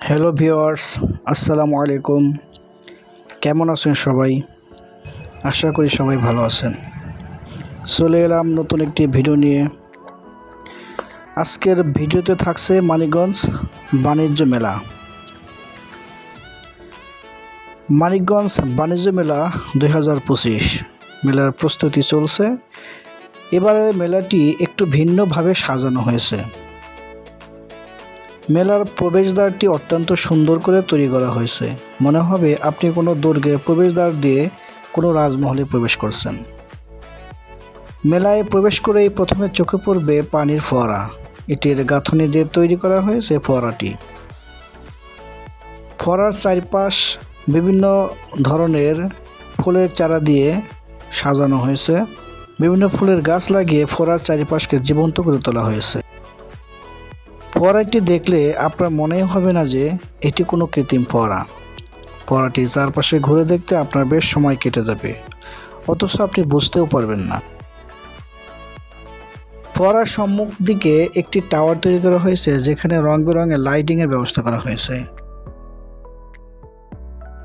Hello viewers আসসালামু আলাইকুম কেমন আছেন সবাই? আশা করি সবাই ভালো আছেন। চলে এলাম নতুন একটি ভিডিও নিয়ে। আজকের ভিডিওতে থাকছে মানিকগঞ্জ বাণিজ্য মেলা। মানিকগঞ্জ বাণিজ্য মেলা দুই হাজার পঁচিশ। মেলার প্রস্তুতি চলছে। এবারে মেলাটি একটু ভিন্নভাবে সাজানো হয়েছে। মেলার প্রবেশদ্বারটি অত্যন্ত সুন্দর করে তৈরি করা হয়েছে। মনে হবে আপনি কোনো দুর্গের প্রবেশদ্বার দিয়ে কোনো রাজমহলে প্রবেশ করছেন। মেলায় প্রবেশ করেই প্রথমে চোখে পড়বে পানির ফোয়ারা। এটির গাঁথনি দিয়ে তৈরি করা হয়েছে ফোয়ারাটি। ফোয়ারার চারপাশ বিভিন্ন ধরনের ফুলের চারা দিয়ে সাজানো হয়েছে। বিভিন্ন ফুলের গাছ লাগিয়ে ফোয়ারার চারিপাশকে জীবন্ত করে তোলা হয়েছে। ফোয়ারাটি দেখলে আপনার মনেই হবে না যে এটি কোনো কৃত্রিম ফোয়ারা ফোয়ারাটি চারপাশে ঘুরে দেখতে আপনার বেশ সময় কেটে যাবে, অথচ আপনি বুঝতেও পারবেন না। ফোয়ারার সম্মুখ দিকে একটি টাওয়ার তৈরি করা হয়েছে, যেখানে রং বেরঙের লাইটিংয়ের ব্যবস্থা করা হয়েছে।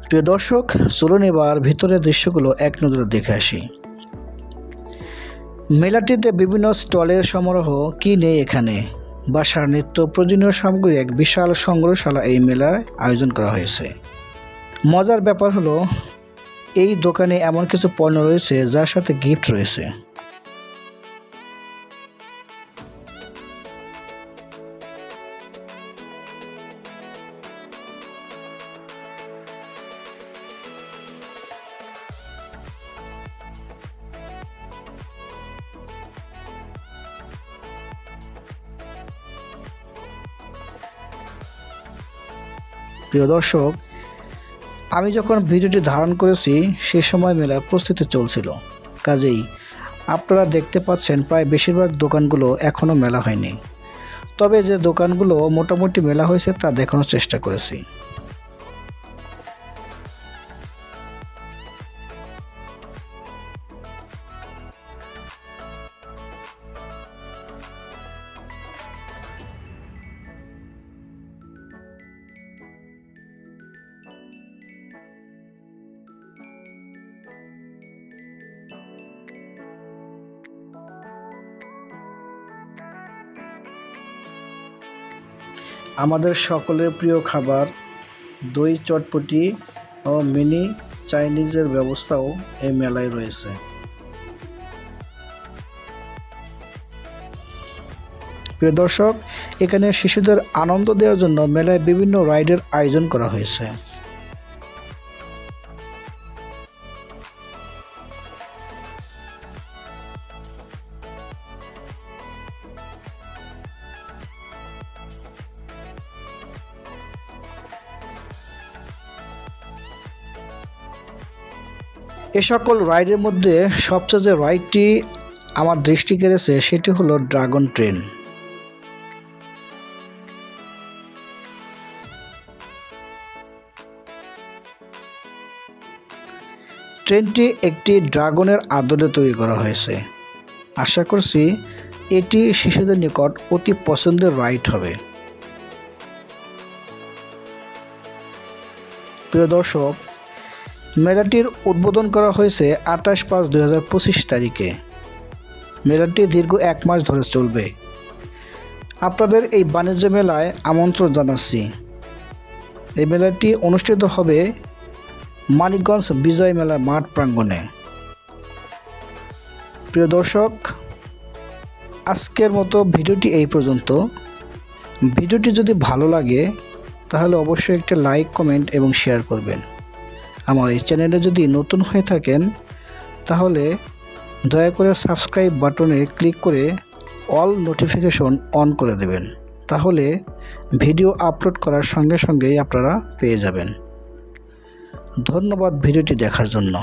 প্রিয় দর্শক, চলুন এবার ভিতরের দৃশ্যগুলো এক নজরে দেখে আসি। মেলাটিতে বিভিন্ন স্টলের সমারোহ কি নেই এখানে? বাসার নিত্য প্রয়োজনীয় সামগ্রী এক বিশাল সংগ্রহশালা এই মেলায় আয়োজন করা হয়েছে। মজার ব্যাপার হলো, এই দোকানে এমন কিছু পণ্য রয়েছে যার সাথে গিফট রয়েছে। প্রিয় দর্শক, আমি যখন ভিডিওটি ধারণ করেছি, সে সময় মেলার প্রস্তুতি চলছিল। কাজেই আপনারা দেখতে পাচ্ছেন প্রায় বেশিরভাগ দোকানগুলো এখনও মেলা হয়নি। তবে যে দোকানগুলো মোটামুটি মেলা হয়েছে তা দেখানোর চেষ্টা করেছি। আমাদের সকলের প্রিয় খাবার, দই, চটপটি ও মিনি চাইনিজের ব্যবস্থাও এই মেলায় রয়েছে। প্রিয় দর্শক, এখানে শিশুদের আনন্দ দেওয়ার জন্য মেলায় বিভিন্ন রাইডের আয়োজন করা হয়েছে। এ সকল রাইডের মধ্যে সবচেয়ে যে রাইডটি আমার দৃষ্টি কেড়েছে, সেটি হলো ড্রাগন ট্রেন। ট্রেনটি একটি ড্রাগনের আদলে তৈরি করা হয়েছে। আশা করছি এটি শিশুদের নিকট অতি পছন্দের রাইড হবে। প্রিয় দর্শক মেলাটির উদ্বোধন করা হয়েছে আঠাশ পাঁচ দুই তারিখে। মেলাটি দীর্ঘ এক মাস ধরে চলবে। আপনাদের এই বাণিজ্য মেলায় আমন্ত্রণ জানাচ্ছি। এই মেলাটি অনুষ্ঠিত হবে মানিকগঞ্জ বিজয় মেলা মাঠ প্রাঙ্গণে। প্রিয় দর্শক, আজকের মতো ভিডিওটি এই পর্যন্ত। ভিডিওটি যদি ভালো লাগে, তাহলে অবশ্যই একটা লাইক, কমেন্ট এবং শেয়ার করবেন। আমার এই চ্যানেলে যদি নতুন হয়ে থাকেন, তাহলে দয়া করে সাবস্ক্রাইব বাটনে ক্লিক করে অল নোটিফিকেশন অন করে দেবেন। তাহলে ভিডিও আপলোড করার সঙ্গে সঙ্গেই আপনারা পেয়ে যাবেন। ধন্যবাদ ভিডিওটি দেখার জন্য।